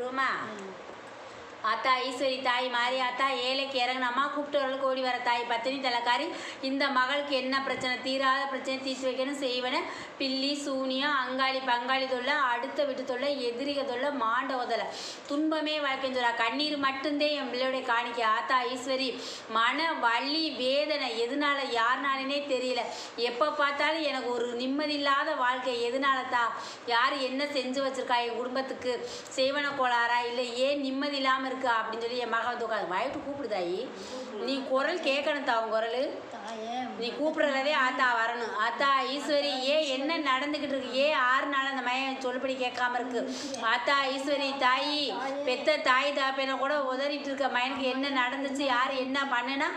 ดู ஆத்தா ஈஸ்வரி தாய் மாறி ஆத்தா ஏழைக்கு இறங்கினம்மா கூப்பிட்டவர்களுக்கு ஓடி வர தாய் பத்தினி தலைக்காரி இந்த மகளுக்கு என்ன பிரச்சனை? தீராத பிரச்சனை தீர்த்து வைக்கணும் செய்வன. பில்லி சூனியம் அங்காளி பங்காளி தொல்லை அடுத்த வீட்டு தொல்லை எதிரிக தொல்லை மாண்ட உதலை துன்பமே வாழ்க்கைன்னு சொல்றா. கண்ணீர் மட்டும்தே என் பிள்ளையுடைய காணிக்க. ஆத்தா ஈஸ்வரி மன வலி வேதனை எதனால யாருனாலனே தெரியல. எப்போ பார்த்தாலும் எனக்கு ஒரு நிம்மதி இல்லாத வாழ்க்கை. எதனால தா? யார் என்ன செஞ்சு வச்சிருக்கா? என் குடும்பத்துக்கு. செய்வன கோளாறா? இல்லை ஏன் நிம்மதி இல்லாமல் இருக்கா அப்படின்னு சொல்லி என் மகன் வந்து உட்காந்து வாய்ட்டு கூப்பிடுதாயி நீ குரல் கேட்கணும் தா உன் குரல். நீ கூப்பிடுறதே ஆத்தா வரணும். ஆத்தா ஈஸ்வரி ஏன் என்ன நடந்துக்கிட்டு இருக்கு? ஏன் ஆறு நாள் அந்த மையம் சொல்லுபடி கேட்காம இருக்கு. ஆத்தா ஈஸ்வரி தாயி பெத்த தாய் தாப்பேனை கூட உதறிட்டு இருக்க மயனுக்கு என்ன நடந்துச்சு? யார் என்ன பண்ணுனா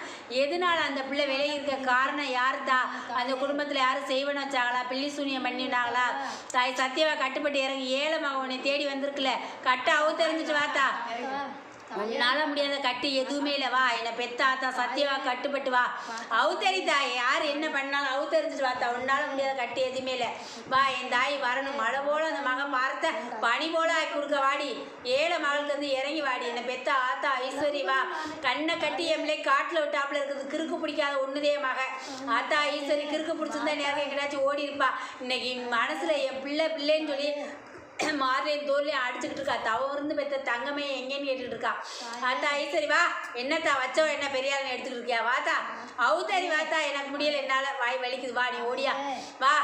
எதனால அந்த பிள்ளை விலகி இருக்க காரணம் யார் தா? அந்த குடும்பத்தில் யாரும் செய்வன வச்சாங்களா? பிள்ளி சூனியம் பண்ணினாங்களா? தாய் சத்தியவா கட்டுப்பட்டு இறங்கி ஏழை மகன் தேடி வந்திருக்குல்ல கட்ட அவு தெரிஞ்சிட்டு வாத்தா உன்னால முடியாத கட்டு எதுவுமே இல்லை. வா என்னை பெத்த ஆத்தா சத்தியவா கட்டுப்பட்டு வா. அவுத்தறி தாய் யார் என்ன பண்ணாலும் அவுத்தறிஞ்சிட்டு வாத்தா உன்னால முடியாத கட்டு எதுவுமே இல்லை. வா என் தாய் வரணும். மழை போல அந்த மகன் பார்த்த பனி போல ஆக்கி கொடுக்க வாடி. ஏழை மகளுக்கு வந்து இறங்கி வாடி. என்னை பெத்த ஆத்தா ஐஸ்வரி வா. கண்ணை கட்டி பிள்ளை காட்டில் விட்டாப்புல இருக்குது கிறுக்கு பிடிக்காத ஒண்ணுதே மக. ஆத்தா ஈஸ்வரி கிறுக்கு பிடிச்சிருந்தா நேரம் எங்கேயாச்சும் ஓடி இருப்பா. இன்னைக்கு மனசுல என் பிள்ளை பிள்ளைன்னு சொல்லி மார்லையும் தோல்லையும் அடிச்சுக்கிட்டு இருக்கா. தவ இருந்து பெத்த தங்கமே எங்கேன்னு கேட்டுக்கிட்டு இருக்கா ஆத்தா ஐசரி வா. என்னத்தா வச்சவ என்ன பெரிய ஆளுன்னு எடுத்துக்கிட்டு இருக்கியா? வாத்தா. அவுத்தரி வாத்தா. எனக்கு முடியல என்னால வாய் வலிக்குது. வா நீ ஓடியா. வா.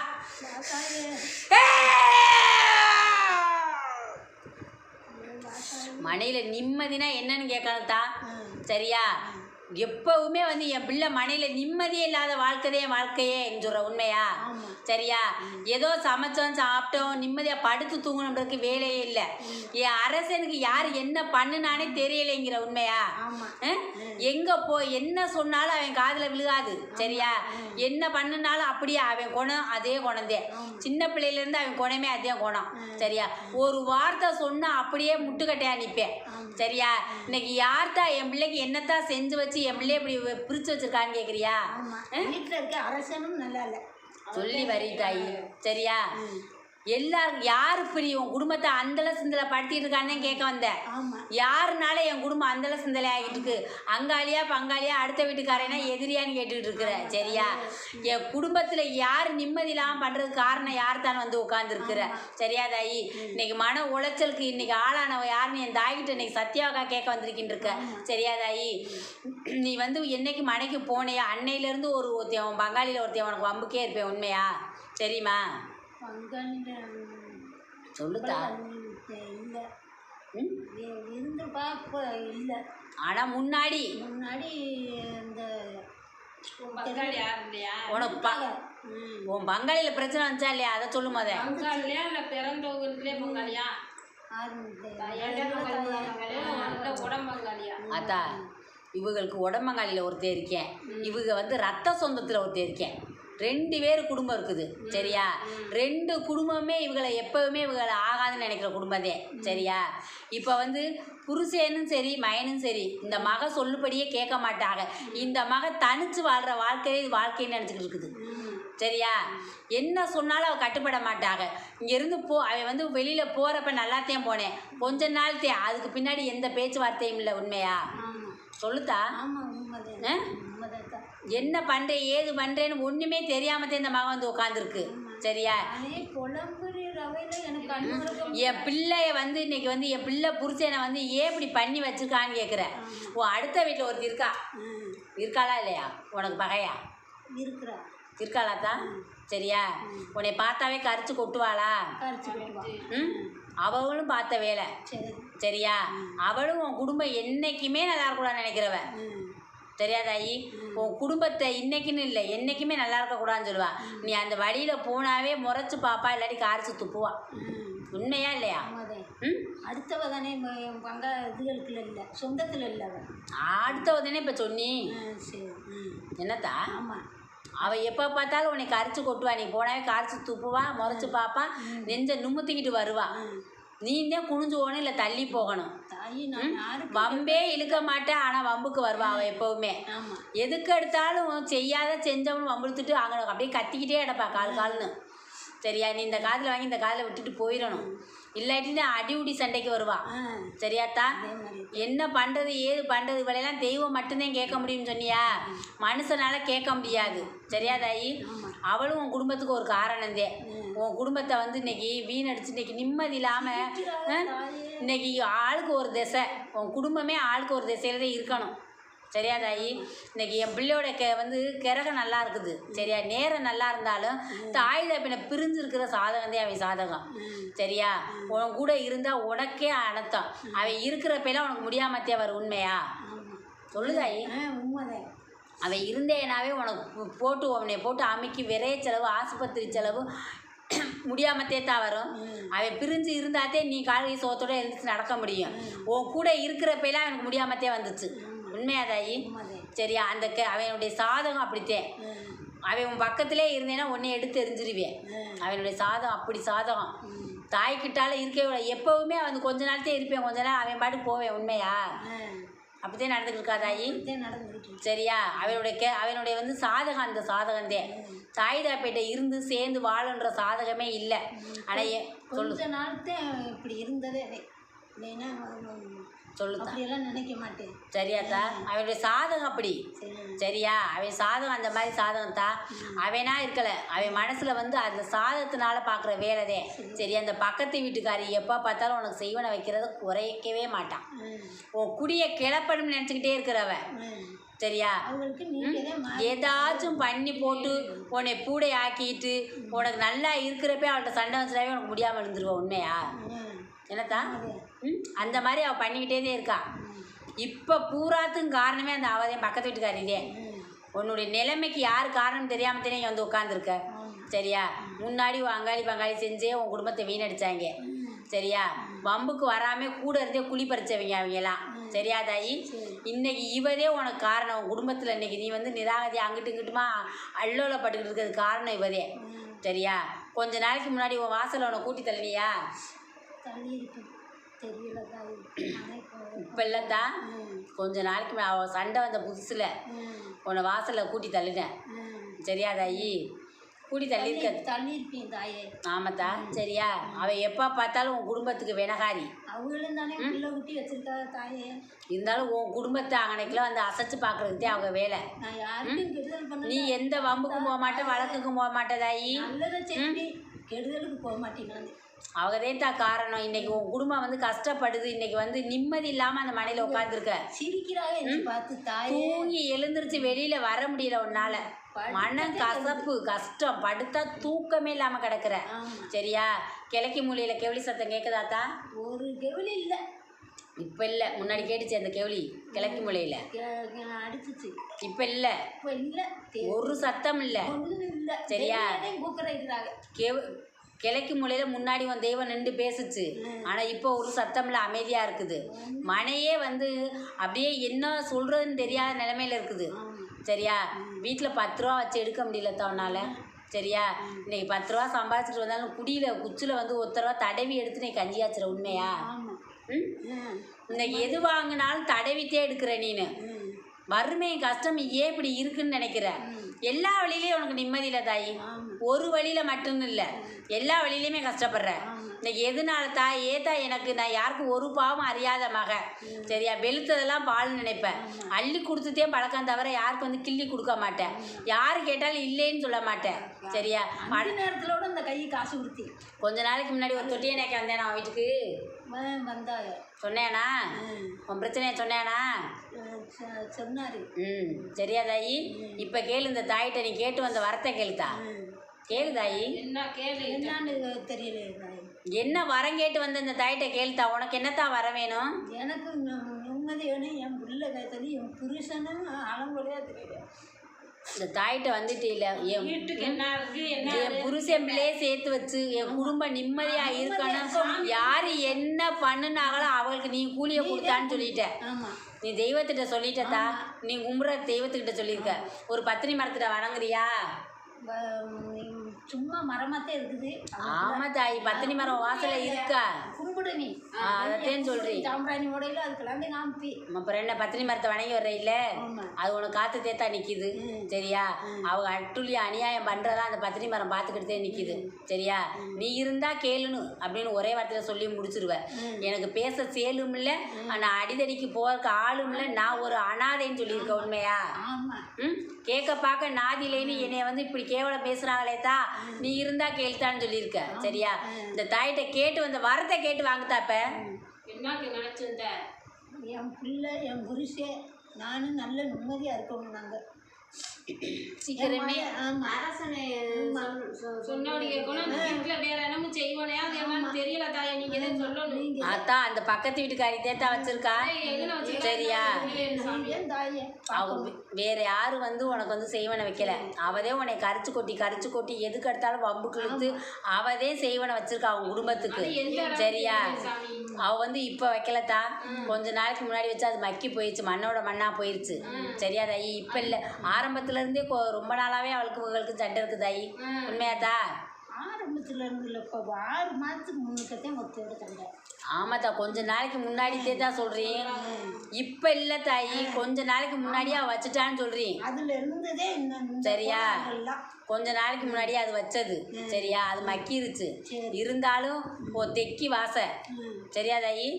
மனையில நிம்மதினா என்னன்னு கேட்கணும் தா சரியா? எப்பவுமே வந்து என் பிள்ளை மனையில நிம்மதியே இல்லாத வாழ்க்கையே வாழ்க்கையே சொல்ற உண்மையா. சரியா? ஏதோ சமைச்சோம் சாப்பிட்டோம் நிம்மதியாக படுத்து தூங்கணுன்றதுக்கு வேலையே இல்லை. என் அரசனுக்கு யார் என்ன பண்ணுனானே தெரியலைங்கிற உண்மையா? எங்க போ என்ன சொன்னாலும் அவன் காதுல விழுகாது. சரியா? என்ன பண்ணுனாலும் அப்படியே அவன் குணம் அதே குணந்தே சின்ன பிள்ளையில இருந்து அவன் குணமே அதே குணம். சரியா? ஒரு வார்த்தை சொன்னா அப்படியே முட்டுக்கட்டையா நிப்பேன். சரியா? இன்னைக்கு யார்த்தா என் பிள்ளைக்கு என்னத்தான் செஞ்சு வச்சு என் பிள்ளைய இப்படி பிரிச்சு வச்சிருக்கான்னு கேக்குறியா? வீட்டுல இருக்க அரசனும் நல்லா இல்ல. சொல்லி வரி தாயி. சரியா? எல்லாரும் யார் இப்படி உன் குடும்பத்தை அந்தல சிந்தல படுத்திட்டு இருக்கான்னு கேட்க வந்தேன். யாருனால என் குடும்பம் அந்தல சிந்தலை ஆகிட்டு இருக்கு அங்காளியா பங்காளியா அடுத்த வீட்டுக்காரனா எதிரியான்னு கேட்டுக்கிட்டு இருக்கிற சரியா? என் குடும்பத்துல யார் நிம்மதி இல்லாம பண்றதுக்கு காரணம் யார் தான் வந்து உட்காந்துருக்குற சரியா தாயி? இன்னைக்கு மன உளைச்சலுக்கு இன்னைக்கு ஆளானவ யாருன்னு என் தாய்கிட்ட இன்னைக்கு சத்யாவுக்கா கேட்க வந்திருக்கின்னு இருக்க சரியா தாயி? நீ வந்து என்னைக்கு மனைக்கு போனேயா? அன்னையிலேருந்து ஒரு ஒருத்தன் பங்காளியில் ஒருத்தன் உனக்கு வம்புக்கே இருப்பேன் உண்மையா? தெரியுமா? சொல்லுதா இல்ல. இல்ல. ஆனா முன்னாடி. முன்னாடி இந்த உன் பங்காளியில் பிரச்சனை வந்துச்சா இல்லையா? அதை சொல்லு முத பங்காளியா இல்ல பிறந்த அத்தா இவங்களுக்கு உடம்பங்காலியில் ஒருத்தர் இருக்கேன். இவங்க வந்து ரத்த சொந்தத்தில் ஒருத்தர் இருக்கேன். ரெண்டு பேர் குடும்பம் இருக்குது சரியா? ரெண்டு குடும்பமே இவங்களை எப்பவுமே இவங்களை ஆகாதுன்னு நினைக்கிற குடும்பத்தே சரியா? இப்போ வந்து புருஷனும் சரி மயனும் சரி இந்த மக சொல்லுபடியே கேட்க மாட்டாங்க. இந்த மக தனிச்சு வாழ்கிற வாழ்க்கையே இது வாழ்க்கைன்னு நினச்சிக்கிட்டு இருக்குது? சரியா? என்ன சொன்னாலும் அவள் கட்டுப்பட மாட்டாங்க. இங்கேருந்து போ அவன் வந்து வெளியில் போகிறப்ப நல்லாத்தையும் போனேன். கொஞ்ச நாள் தே அதுக்கு பின்னாடி எந்த பேச்சுவார்த்தையும் இல்லை உண்மையா? சொல்லுத்தா. ஆமா உண்மைதான். ஆ? உண்மைதான் என்ன பண்ணுறேன் ஏது பண்ணுறேன்னு ஒன்றுமே தெரியாமத்தே இந்த மகன் வந்து உட்காந்துருக்கு சரியா? என் பிள்ளைய வந்து இன்னைக்கு வந்து என் பிள்ளை புருஷனை வந்து ஏன் இப்படி பண்ணி வச்சிருக்கான்னு கேட்குறேன் உன் அடுத்த வீட்டில் ஒருத்தி இருக்கா? இருக்காளா இல்லையா? உனக்கு பகையா? இருக்கிறா. இருக்காளா தான் சரியா? உன்னை பார்த்தாவே கரிச்சு கொட்டுவாளா? ம்? அவளும் பார்த்த வேலை. சரி. சரியா? அவளும் உன் குடும்பம் என்னைக்குமே நல்லா இருக்கக்கூடாதுன்னு நினைக்கிறவ. ம் சரியா தாயி உன் குடும்பத்தை இன்னைக்குன்னு இல்லை என்னைக்குமே நல்லா இருக்கக்கூடாதுன்னு சொல்லுவா. நீ அந்த வழியில் போனாவே முறைச்சு பாப்பா இல்லாட்டி காரிச்சு துப்புவா உண்மையா இல்லையா? ம்? அடுத்தவ தானே பங்கா இதுகளுக்குள்ள இல்லை சொந்தத்தில் இல்லை அவன் அடுத்த உடனே இப்போ சொன்னி? சரி. என்னத்தா? ஆமாம் அவள் எப்போ பார்த்தாலும் உன்னை கரிச்சு கொட்டுவா. நீ போனாவே கரிச்சு துப்புவா முறைச்சு பாப்பா நெஞ்ச நிமித்திக்கிட்டு வருவா. நீ தான் குனிஞ்சு போகணும் இல்லை தள்ளி போகணும். வம்பே இழுக்க மாட்டேன் ஆனால் வம்புக்கு வருவா அவள் எப்போவுமே. எதுக்கு எடுத்தாலும் செய்யாத செஞ்சவனு வம்பிழுத்துட்டு அங்கே அப்படியே கத்திக்கிட்டே கிடப்பா கால் கால்னு. சரியா? நீ இந்த காதில் வாங்கி இந்த காதில் விட்டுட்டு போயிடணும். இல்லாட்டினா அடி உடி சண்டைக்கு வருவா. ஆ. சரியாத்தா என்ன பண்ணுறது ஏது பண்ணுறது இவளையெல்லாம் தெய்வம் மட்டும்தான் கேட்க முடியும்னு சொன்னியா? மனுஷனால கேட்க முடியாது. சரியா தாயி? அவளும் உன் குடும்பத்துக்கு ஒரு காரணந்தே. உன் குடும்பத்தை வந்து இன்னைக்கு வீணடிச்சு இன்னைக்கு நிம்மதி இல்லாமல் இன்னைக்கு ஆளுக்கு ஒரு திசை. உன் குடும்பமே ஆளுக்கு ஒரு திசையில இருக்கணும். சரியா தாயி? இன்னைக்கு என் பிள்ளையோட கெ வந்து கிரகம் நல்லா இருக்குது. சரியா? நேரம் நல்லா இருந்தாலும் தாய் தப்பின பிரிஞ்சு இருக்கிற சாதகம் தான் அவன் சாதகம். சரியா? உன் கூட இருந்தால் உனக்கே அனத்தம் அவன் இருக்கிறப்பெல்லாம் உனக்கு முடியாமத்தே வரும் உண்மையா? சொல்லுதாயி உண்மைதான். அவன் இருந்தேனாவே உனக்கு போட்டு உன்னை போட்டு அமைக்கி விரைய செலவு ஆஸ்பத்திரி செலவு முடியாமத்தே தான் வரும். அவன் பிரிஞ்சு இருந்தாத்தே நீ காலை சோத்தோட எழுந்துச்சு நடக்க முடியும். உன் கூட இருக்கிறப்பெல்லாம் எனக்கு முடியாமத்தே வந்துச்சு. உண்மையா தாயி உண்மைதான் சரியா? அந்த அவனுடைய சாதகம் அப்படித்தேன் அவன் உன் பக்கத்திலே இருந்தேன்னா உன்னை எடுத்து எரிஞ்சிருவேன். அவனுடைய சாதகம் அப்படி சாதகம். தாய்கிட்டால இருக்கவே. எப்பவுமே அவன் கொஞ்ச நாள்தே இருப்பேன். கொஞ்ச நாள் அவன் பாட்டுக்கு போவேன். உண்மையா? அப்படித்தான் நடந்துட்டு இருக்கா தாயி? இதே நடந்துக்கிட்டு இருக்கு. சரியா? அவனுடைய கே அவனுடைய வந்து சாதகம் அந்த சாதகந்தே. தாய்தாப்பேட்டை இருந்து சேர்ந்து வாழுன்ற சாதகமே இல்லை. ஆனால் சொல்லு கொஞ்ச நாள்தான் இப்படி இருந்ததே. இல்லைன்னா சொல்லுதா. அப்படியெல்லாம் நினைக்க மாட்டேன். சரியாத்தா? அவனுடைய சாதகம் அப்படி. சரி சரியா? அவன் சாதகம் அந்த மாதிரி சாதகம் தான் அவனா இருக்கல. அவன் மனசுல வந்து அந்த சாதத்தினால பார்க்குற வேலைதே. சரி. அந்த பக்கத்து வீட்டுக்காரி எப்போ பார்த்தாலும் உனக்கு செய்வனை வைக்கிறத குறைக்கவே மாட்டான். உன் குடியை கிளப்பணும்னு நினச்சிக்கிட்டே இருக்கிறவ சரியா? ஏதாச்சும் பண்ணி போட்டு உன்னை பூடை ஆக்கிட்டு உனக்கு நல்லா இருக்கிறப்ப அவள்கிட்ட சண்டை வச்சுட்டாவே உனக்கு முடியாமல் இருந்துருவா உண்மையா? என்னத்தா? ம்? அந்த மாதிரி அவள் பண்ணிக்கிட்டே இருக்கா. இப்போ பூராத்துக்கும் காரணமே அந்த அவதையும் பக்கத்து வீட்டுக்காரிதே உன்னுடைய நிலைமைக்கு யார் காரணம் தெரியாமல் தானே இங்க வந்து உட்காந்துருக்க சரியா? முன்னாடி அங்காளி பங்காளி செஞ்சே உன் குடும்பத்தை வீணடிச்சாங்க. சரியா? வம்புக்கு வராமல் கூட இருந்தே குழி பறிச்சவங்க அவங்கெல்லாம். சரியா தாயி இன்னைக்கு இவதே உனக்கு காரணம். உன் குடும்பத்தில் இன்னைக்கு நீ வந்து நிராகதி அங்கிட்டு இங்கிட்டுமா அல்லோலப்பட்டுக்கிட்டு இருக்கிறது காரணம் இவதே சரியா? கொஞ்ச நாளைக்கு முன்னாடி உன் வாசலில் உன்னை கூட்டி தள்ளினியா? இப்போ இல்லைத்தா? கொஞ்ச நாளைக்கு அவள் சண்டை வந்த புதுசில் உன்னை வாசலில் கூட்டி தள்ளினேன் சரியா தாயி கூட்டி தள்ளி இருக்க தள்ளி இருப்பேன் தாயே. ஆமாத்தா சரியா? அவள் எப்போ பார்த்தாலும் உன் குடும்பத்துக்கு வெனகாரி. அவங்களும் தானே பிள்ளை குட்டி வச்சிருக்காங்க தாயே. இருந்தாலும் உன் குடும்பத்தை அங்கனைக்கெல்லாம் வந்து அசைச்சு பார்க்குறதுக்கே அவங்க வேலை. நான் யாருக்கும் கெடுதல் பண்ண நீ எந்த வம்புக்கும் போக மாட்டே வழக்குக்கும் போக மாட்டே தாயி நல்லதை செய்வி கெடுதலுக்கு போக மாட்டேன் நான் அவங்கதே தான் காரணம். இன்னைக்கு உன் குடும்பம் வந்து கஷ்டப்படுது. இன்னைக்கு வந்து நிம்மதி இல்லாமல் அந்த மனையில் உட்காந்துருக்க சிரிக்கிறாங்க பார்த்து தாயே. தூங்கி எழுந்திருச்சு வெளியில வர முடியல உன்னால. மனம் கசப்பு கஷ்டம். படுத்தா தூக்கமே இல்லாம கிடக்குற. சரியா? கிழக்கு மூலையில கெவலி சத்தம் கேக்குதாத்தா ஒரு கெவலி இல்லை. இப்ப இல்ல. முன்னாடி கேட்டுச்சு அந்த கெவலி கிழக்கு மூலையில. அடிச்சிச்சு. இப்ப இல்ல. இப்போ இல்லை. ஒரு சத்தம் இல்ல. சரியா? கெவ கிழக்கு மூலையில முன்னாடி உன் தெய்வம் நின்று பேசுச்சு. ஆனா இப்போ ஒரு சத்தம் இல்ல அமைதியா இருக்குது. மனையே வந்து அப்படியே என்ன சொல்றதுன்னு தெரியாத நிலைமையில இருக்குது. சரியா? வீட்டில் பத்து ரூபா வச்சு எடுக்க முடியல தவனால சரியா? இன்னைக்கு பத்து ரூபா சம்பாதிச்சிட்டு வந்தாலும் குடியில குச்சியில் வந்து ஒத்த ரூபா தடவி எடுத்து நீ கஞ்சி ஆச்சுற உண்மையா இன்னைக்கு எது வாங்கினாலும் தடவித்தே எடுக்கிற நீனு. வறுமை கஷ்டம் ஏன் இப்படி இருக்குன்னு நினைக்கிற எல்லா வழியிலையும் உனக்கு நிம்மதி இல்லை தாயி. ஒரு வழியில மட்டும் இல்லை. எல்லா வழியிலையுமே கஷ்டப்படுற. எதுனால தாய்? ஏத்தா எனக்கு நான் யாருக்கும் ஒரு பாவம் அறியாத மக. சரியா? வெளுத்ததெல்லாம் பால் நினைப்பேன். அள்ளி கொடுத்துட்டே பழக்கம் தவிர யாருக்கு வந்து கிள்ளி கொடுக்க மாட்டேன். யாரு கேட்டாலும் இல்லைன்னு சொல்ல மாட்டேன். சரியா? அந்த நேரத்திலோட இந்த கை காசு கொடுத்தி கொஞ்ச நாளைக்கு முன்னாடி ஒரு தொட்டியை நேக்க வந்தேன் நான் வீட்டுக்கு. வந்தாங்க சொன்னேனா. உன் பிரச்சனையை சொன்னேனா? சொன்னாரு. ம். சரியா தாயி? இப்போ கேளு இந்த தாயிட்ட நீ கேட்டு வந்த வரத்தை கேளுத்தா ம். கேளு தாயி. என்ன கேளு? என்னன்னு தெரியல என்ன வரம் கேட்டு வந்த இந்த தாயிட்ட கேளுத்தா? உனக்கு என்னத்தா வர வேணும்? எனக்கு நிம்மதி வேணும் என் பிள்ளை கேட்டது என் புருஷனும் ஆலங்குறையா தெரியல இந்த தாயிட்ட வந்துட்டு இல்லை என் வீட்டுக்கு என்ன இருக்கு என்ன என் புருஷன் பிள்ளையே சேர்த்து வச்சு என் குடும்பம் நிம்மதியா இருக்கணும். யாரு என்ன பண்ணுனாங்களோ அவளுக்கு நீ கூலியை கொடுத்தான்னு சொல்லிட்ட. நீ தெய்வத்திட்ட சொல்லிட்டதா? நீ கும்புற தெய்வத்துக்கிட்ட சொல்லியிருக்க. ஒரு பத்தினி மரத்திட்ட வணங்குறியா? சும்மா மரமாத்தான் இருக்குது. ஆமா தாயி பத்தினி மரம் வாசல்ல இருக்கா? கும்பிடு நீ ஆ, அதைத்தான் சொல்றேன். சாம்பிராணி உடையில அதுக்கெல்லாம் காமிப்பி. அப்புறம் என்ன பத்தினி மரத்தை வணங்கி வர்றையில. அது உனக்கு காத்து தேத்தா நிக்குது சரியா? அவங்க அட்டுள்ளி அநியாயம் பண்றதா அந்த பத்தினி மரம் பார்த்துக்கிட்டே நிக்குது சரியா? நீ இருந்தா கேளுன்னு அப்படின்னு ஒரே வார்த்தையில சொல்லி முடிச்சிருவ. எனக்கு பேச சேலும் இல்லை ஆனா அடிதடிக்கு போறதுக்கு ஆளும் இல்லை நான் ஒரு அனாதைன்னு சொல்லியிருக்க உண்மையா? ஆமா. ம்? கேட்க பார்க்க நாதிலேன்னு என்னைய வந்து இப்படி கேவலம் பேசுறாங்களே தா நீ இருந்தா கேள்த்தான்னு சொல்லியிருக்க. சரியா? இந்த தாயிட்ட கேட்டு வந்த வரத்தை கேட்டு என்னக்கு நினைச்சிருந்த? என் பிள்ளை என் புருஷன் நானும் நல்ல நிம்மதியா இருக்கணும் நாங்க. சீக்கிரமே. அரசனை சொன்னபடி கேட்கணும் வீட்டுல வேற என்னமும் செய்வானே அது என்னன்னு தெரியல தாயா நீங்க தான் சொல்லணும். அதான் அந்த பக்கத்து வீட்டுக்காரி தேத்தா வச்சிருக்கா? சரியா? ஏன் தாயே? அவ வே- வேற யாரும் வந்து உனக்கு வந்து செய்வனை வைக்கல? அவதே உன்னை கரிச்சு கொட்டி கரிச்சு கொட்டி எதுக்கு எடுத்தாலும் வம்புக்கு இழுத்து அவதே செய்வனை வச்சிருக்கா அவங்க குடும்பத்துக்கு. சரியா? அவ வந்து இப்ப வைக்கலத்தா கொஞ்ச நாளைக்கு முன்னாடி வச்சு அது மக்கி போயிடுச்சு மண்ணோட மண்ணா போயிருச்சு. சரியா தாயி? இப்ப இல்ல. ஆரம்பத்துல இருந்தே கொ- ரொம்ப நாளாவே அவளுக்கு இவங்களுக்கு சண்டை இருக்கு தாயி. உண்மையாத்தா ஆரம்பத்துல இருந்து இல்லை இப்போ ஆறு மாதத்துக்கு முன்னுக்கத்தான் ஒத்தையோட சண்டை ஆமாத்தா கொஞ்ச நாளைக்கு முன்னாடி தான் சொல்றீங்க இப்ப இல்ல தாயி கொஞ்ச நாளைக்கு முன்னாடியே வச்சுட்டான்னு சொல்றீங்க அதுல இருந்ததே இந்த சரியா? கொஞ்ச நாளைக்கு முன்னாடியே அது வச்சது. சரியா? அது மக்கிருச்சு. இருந்தாலும் ஓ தெக்கி வாசை. சரியா தாயி?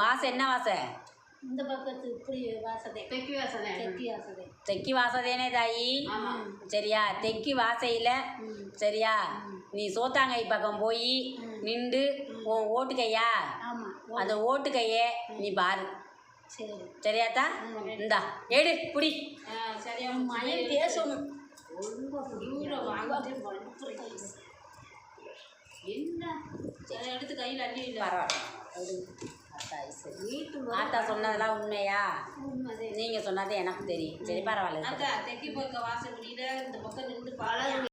வாசை என்ன வாசை? இந்த பக்கத்து இப்படி வாசதை. தெற்கு வாசனை தெற்கு வாசதை. தெக்கி வாசதேனே தாயி. சரியா? தெக்கி வாசையில் சரியா? நீ சோத்தாங்கை பக்கம் போய் நின்று உன் ஓட்டு கையா அந்த ஓட்டு கையை நீ பாரு. சரி. சரியாத்தா இந்தா எடு புடி சரியா மயம் பேசணும். என்ன? சரி எடுத்து கையில் அள்ளி இல்லை பரவாயில்ல. ஆத்தா சொன்னதெல்லாம் உண்மையா? நீங்க சொன்னது எனக்கு தெரியும். சரி பரவாயில்ல